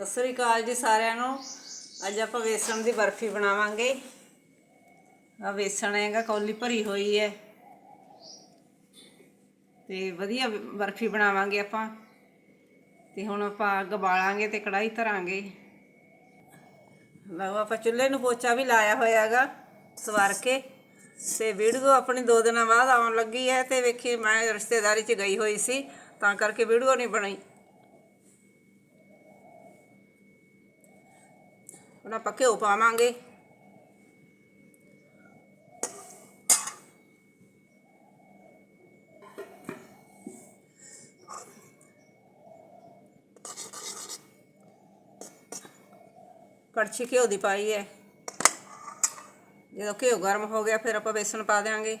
ਸਤਿ ਸ੍ਰੀ ਅਕਾਲ ਜੀ ਸਾਰਿਆਂ ਨੂੰ। ਅੱਜ ਆਪਾਂ ਵੇਸਣ ਦੀ ਬਰਫੀ ਬਣਾਵਾਂਗੇ। ਆ ਵੇਸਣ ਹੈਗਾ, ਕੌਲੀ ਭਰੀ ਹੋਈ ਹੈ। ਤੇ ਵਧੀਆ ਬਰਫੀ ਬਣਾਵਾਂਗੇ ਆਪਾਂ। ਤੇ ਹੁਣ ਆਪਾਂ ਅੱਗ ਬਾਲਾਂਗੇ ਤੇ ਕੜਾਈ ਧਰਾਂਗੇ। ਲਓ, ਆਪਾਂ ਚੁੱਲ੍ਹੇ ਨੂੰ ਪੋਚਾ ਵੀ ਲਾਇਆ ਹੋਇਆ ਹੈਗਾ, ਸਵਾਰ ਕੇ। ਤੇ ਵੀਡੀਓ ਆਪਣੀ ਦੋ ਦਿਨਾਂ ਬਾਅਦ ਆਉਣ ਲੱਗੀ ਹੈ ਤੇ ਵੇਖੀ ਮੈਂ ਰਿਸ਼ਤੇਦਾਰੀ 'ਚ ਗਈ ਹੋਈ ਸੀ, ਤਾਂ ਕਰਕੇ ਵੀਡੀਓ ਨਹੀਂ ਬਣਾਈ ਹੁਣ ਆਪਾਂ ਘਿਓ ਪਾਵਾਂਗੇ ਕੜਛੀ ਘਿਓ ਦੀ ਪਾਈ ਹੈ ਜਦੋਂ ਘਿਓ ਗਰਮ ਹੋ ਗਿਆ ਫਿਰ ਆਪਾਂ ਬੇਸਣ ਪਾ ਦੇਵਾਂਗੇ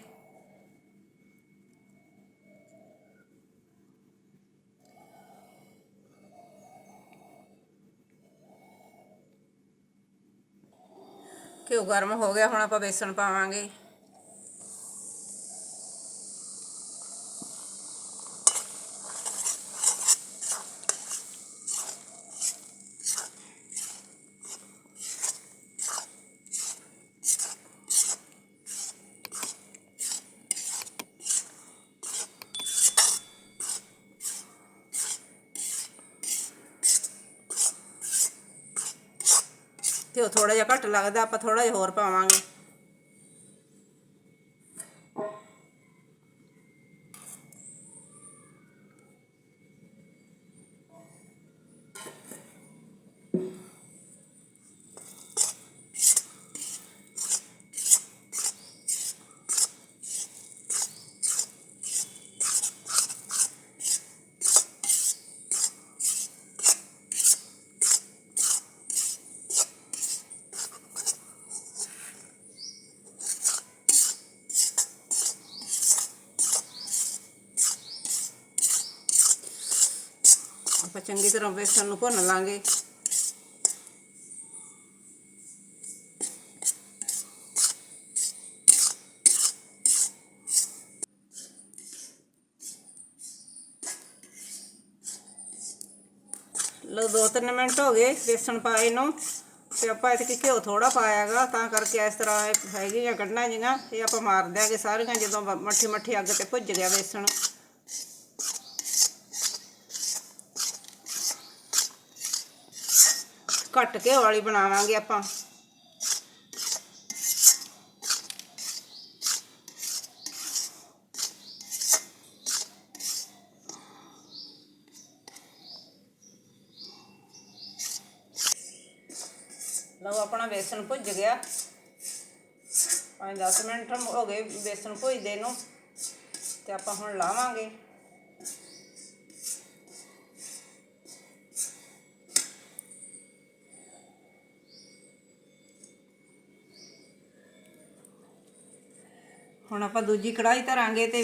ਘਿਓ ਗਰਮ ਹੋ ਗਿਆ ਹੁਣ ਆਪਾਂ ਬੇਸਣ ਪਾਵਾਂਗੇ। ਘਿਓ ਥੋੜਾ ਜਿਹਾ ਘੱਟ ਲੱਗਦਾ ਆਪਾਂ ਥੋੜਾ ਜਿਹਾ ਹੋਰ ਪਾਵਾਂਗੇ। ਆਪਾਂ ਚੰਗੀ ਤਰ੍ਹਾਂ ਬੇਸਣ ਨੂੰ ਭੁੰਨ ਲਾਂਗੇ। ਲੋ ਦੋ ਤਿੰਨ ਮਿੰਟ ਹੋ ਗਏ ਬੇਸਣ ਪਾਏ ਨੂੰ, ਤੇ ਆਪਾਂ ਇੱਥੇ ਘਿਓ ਥੋੜਾ ਪਾਇਆਗਾ, ਤਾਂ ਕਰਕੇ ਇਸ ਤਰ੍ਹਾਂ ਹੈਗੀਆਂ ਗੰਢਾਂ ਜੀਆਂ ਇਹ ਆਪਾਂ ਮਾਰ ਦਿਆਂਗੇ ਸਾਰੀਆਂ, ਜਦੋਂ ਮੱਠੀ ਮੱਠੀ ਅੱਗ ਤੇ ਭੁੱਜ ਗਿਆ ਬੇਸਣ। ਘੱਟ ਘਿਓ ਵਾਲੀ ਬਣਾਵਾਂਗੇ ਆਪਾਂ। ਲਓ, ਆਪਣਾ ਬੇਸਨ ਭੁੱਜ ਗਿਆ। 5-10 ਮਿੰਟ ਹੋ ਗਏ ਬੇਸਣ ਭੁੱਜਦੇ ਨੂੰ। ਤੇ ਆਪਾਂ ਹੁਣ ਲਾਵਾਂਗੇ। ਹੁਣ ਆਪਾਂ ਦੂਜੀ ਕੜਾਈ ਧਰਾਂਗੇ ਤੇ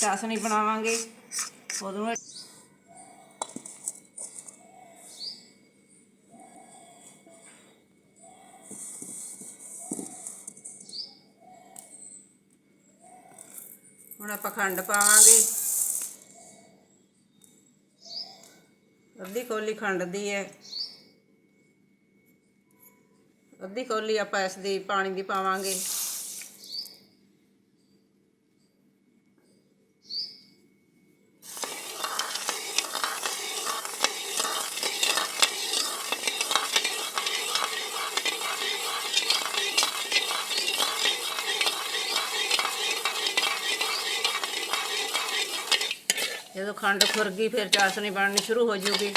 ਚਾਸਣੀ ਬਣਾਵਾਂਗੇ। ਉਦੋਂ ਹੁਣ ਆਪਾਂ ਖੰਡ ਪਾਵਾਂਗੇ। ਅੱਧੀ ਕੋਲੀ ਖੰਡ ਦੀ ਹੈ। ਅੱਧੀ ਕੋਲੀ ਆਪਾਂ ਇਸ ਦੀ ਪਾਣੀ ਦੀ ਪਾਵਾਂਗੇ। ਖੰਡ ਖੁਰ ਗਈ ਫਿਰ ਚਾਸ਼ਨੀ ਬਣਨੀ ਸ਼ੁਰੂ ਹੋ ਜੂਗੀ।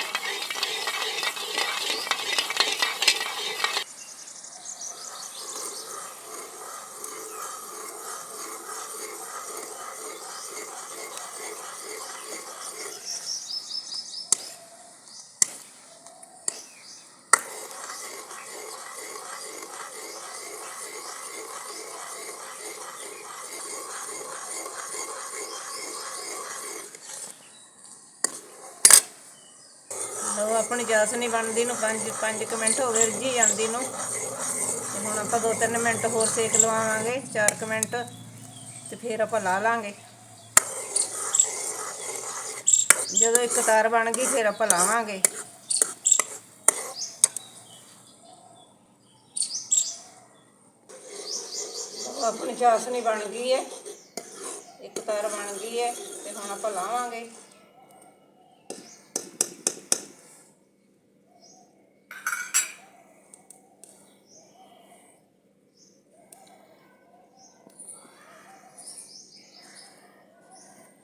ਆਪਣੀ ਜਾਸ ਨਹੀਂ ਬਣਦੀ ਨੂੰ 5 5 ਮਿੰਟ ਹੋ ਗਏ ਰਿੱਝੀ ਜਾਂਦੀ ਨੂੰ। ਹੁਣ ਆਪਾਂ 2-3 ਮਿੰਟ ਹੋਰ ਸੇਕ ਲਵਾਵਾਂਗੇ, ਚਾਰ 4 ਮਿੰਟ, ਤੇ ਫਿਰ ਆਪਾਂ ਲਾ ਲਾਂਗੇ। ਜਦੋਂ ਇੱਕ ਤਾਰ ਬਣ ਗਈ, ਫਿਰ ਆਪਾਂ ਲਾਵਾਂਗੇ। ਆਪਣੀ ਚਾਸਨੀ ਬਣ ਗਈ ਹੈ। ਇੱਕ ਤਾਰ ਬਣ ਗਈ ਹੈ, ਤੇ ਹੁਣ ਆਪਾਂ ਲਾਵਾਂਗੇ।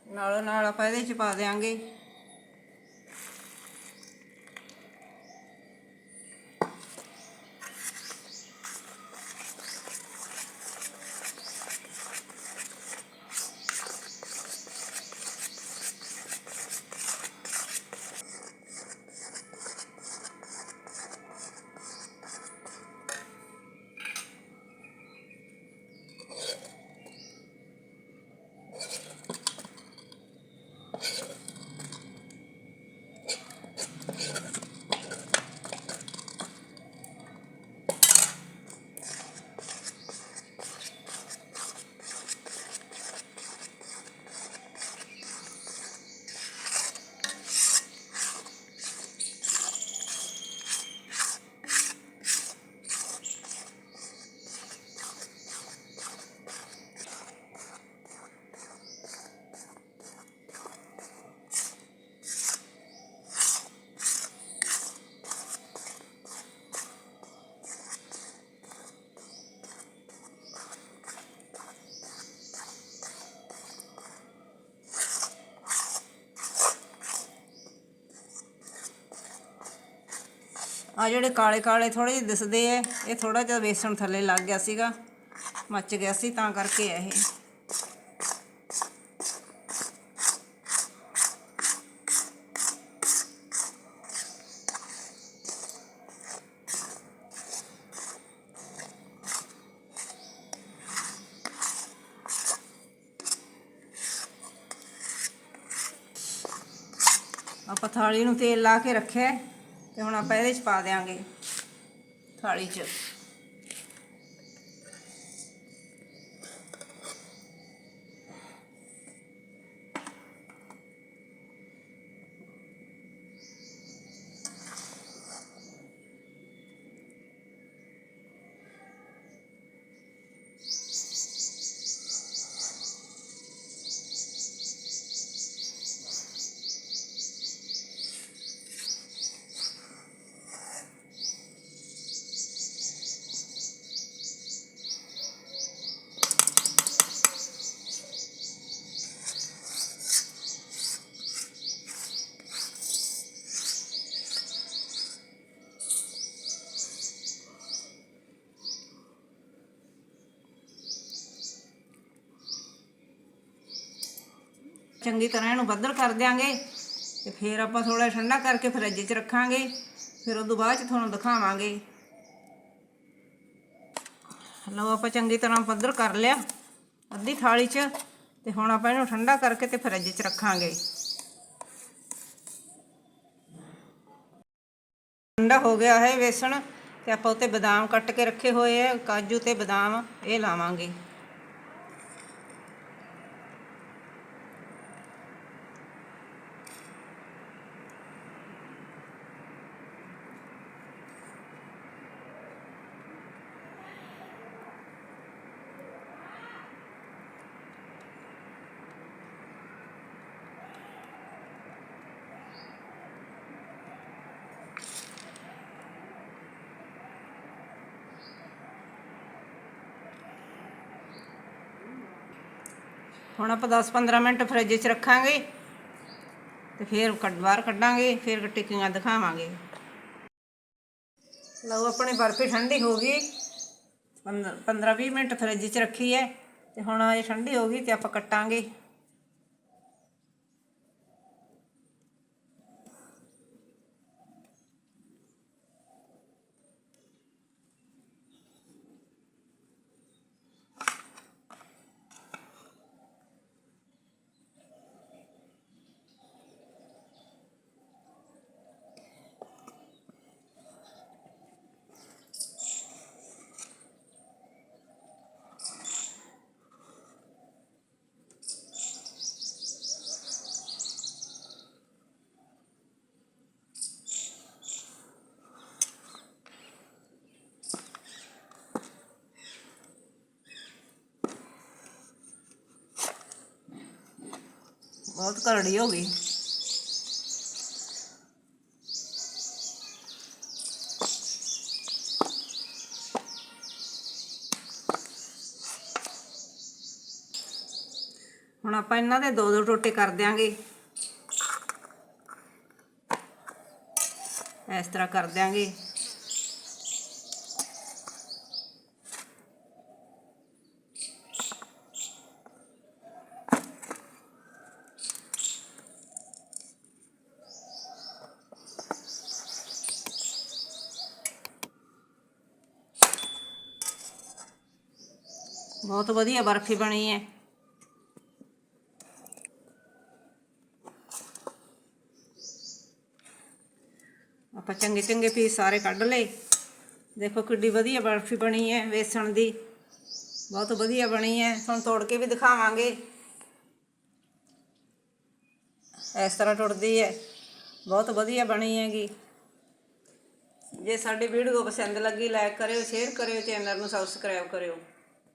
ਨਾਲੋਂ ਨਾਲ ਆਪਾਂ ਇਹਦੇ ਚ ਪਾ ਦਿਆਂਗੇ। ਆ ਜਿਹੜੇ ਕਾਲੇ ਕਾਲੇ ਥੋੜੇ ਜਿਹੇ ਦਿਸਦੇ ਐ, ਇਹ ਥੋੜਾ ਜਿਹਾ ਵੇਸਣ ਥੱਲੇ ਲੱਗ ਗਿਆ ਸੀਗਾ, ਮੱਚ ਗਿਆ ਸੀ ਤਾਂ ਕਰਕੇ ਐ ਇਹ। ਆਪਾਂ ਥਾਲੀ ਨੂੰ ਤੇਲ ਲਾ ਕੇ ਰੱਖਿਆ ਤੇ ਹੁਣ ਆਪਾਂ ਇਹਦੇ ਚ ਪਾ ਦੇਾਂਗੇ ਥਾਲੀ 'ਚ। ਚੰਗੀ ਤਰ੍ਹਾਂ ਇਹਨੂੰ ਬੱਦਲ ਕਰ ਦਿਆਂਗੇ ਤੇ ਫਿਰ ਆਪਾਂ ਥੋੜਾ ਠੰਡਾ ਕਰਕੇ ਫਰਿੱਜ 'ਚ ਰੱਖਾਂਗੇ, ਫਿਰ ਉਦੋਂ ਬਾਅਦ 'ਚ ਤੁਹਾਨੂੰ ਦਿਖਾਵਾਂਗੇ। ਲਓ ਆਪਾਂ ਚੰਗੀ ਤਰ੍ਹਾਂ ਬੱਦਲ ਕਰ ਲਿਆ ਅੱਧੀ ਥਾਲੀ 'ਚ ਤੇ ਹੁਣ ਆਪਾਂ ਇਹਨੂੰ ਠੰਡਾ ਕਰਕੇ ਤੇ ਫਰਿੱਜ 'ਚ ਰੱਖਾਂਗੇ। ਠੰਡਾ ਹੋ ਗਿਆ ਹੈ ਵੇਸਣ ਤੇ ਆਪਾਂ ਉੱਤੇ ਬਦਾਮ ਕੱਟ ਕੇ ਰੱਖੇ ਹੋਏ ਆ ਕਾਜੂ ਤੇ ਬਦਾਮ ਇਹ ਲਾਵਾਂਗੇ। ਹੁਣ ਆਪਾਂ 10-15 ਮਿੰਟ ਫਰਿੱਜ 'ਚ ਰੱਖਾਂਗੇ ਤੇ ਫਿਰ ਕੱਢ, ਬਾਹਰ ਕੱਢਾਂਗੇ, ਫਿਰ ਟਿੱਕੀਆਂ ਦਿਖਾਵਾਂਗੇ। ਲਓ, ਆਪਣੀ ਬਰਫੀ ਠੰਡੀ ਹੋ ਗਈ। 15-20 ਮਿੰਟ ਫਰਿੱਜ 'ਚ ਰੱਖੀ ਹੈ ਤੇ ਹੁਣ ਇਹ ਠੰਡੀ ਹੋ ਗਈ ਤੇ ਆਪਾਂ ਕੱਟਾਂਗੇ। ਬਹੁਤ ਕਰੜੀ ਹੋ ਗਈ। ਹੁਣ ਆਪਾਂ ਇਹਨਾਂ ਦੇ ਦੋ ਦੋ ਟੋਟੇ ਕਰ ਦਿਆਂਗੇ। ਇਸ ਤਰ੍ਹਾਂ ਕਰ ਦਿਆਂਗੇ। ਬਹੁਤ ਵਧੀਆ ਬਰਫੀ ਬਣੀ ਹੈ। ਆਪਾਂ ਚੰਗੇ ਚੰਗੇ ਪੀਸ ਸਾਰੇ ਕੱਢ ਲਏ। ਦੇਖੋ ਕਿੱਡੀ ਵਧੀਆ ਬਰਫੀ ਬਣੀ ਹੈ ਵੇਸਣ ਦੀ। ਬਹੁਤ ਵਧੀਆ ਬਣੀ ਹੈ। ਤੁਹਾਨੂੰ ਤੋੜ ਕੇ ਵੀ ਦਿਖਾਵਾਂਗੇ। ਇਸ ਤਰ੍ਹਾਂ ਟੁੱਟਦੀ ਹੈ। ਬਹੁਤ ਵਧੀਆ ਬਣੀ ਹੈਗੀ। ਜੇ ਸਾਡੀ ਵੀਡੀਓ ਪਸੰਦ ਲੱਗੀ ਲਾਈਕ ਕਰਿਓ ਸ਼ੇਅਰ ਕਰਿਓ ਚੈਨਲ ਨੂੰ ਸਬਸਕ੍ਰਾਈਬ ਕਰਿਓ।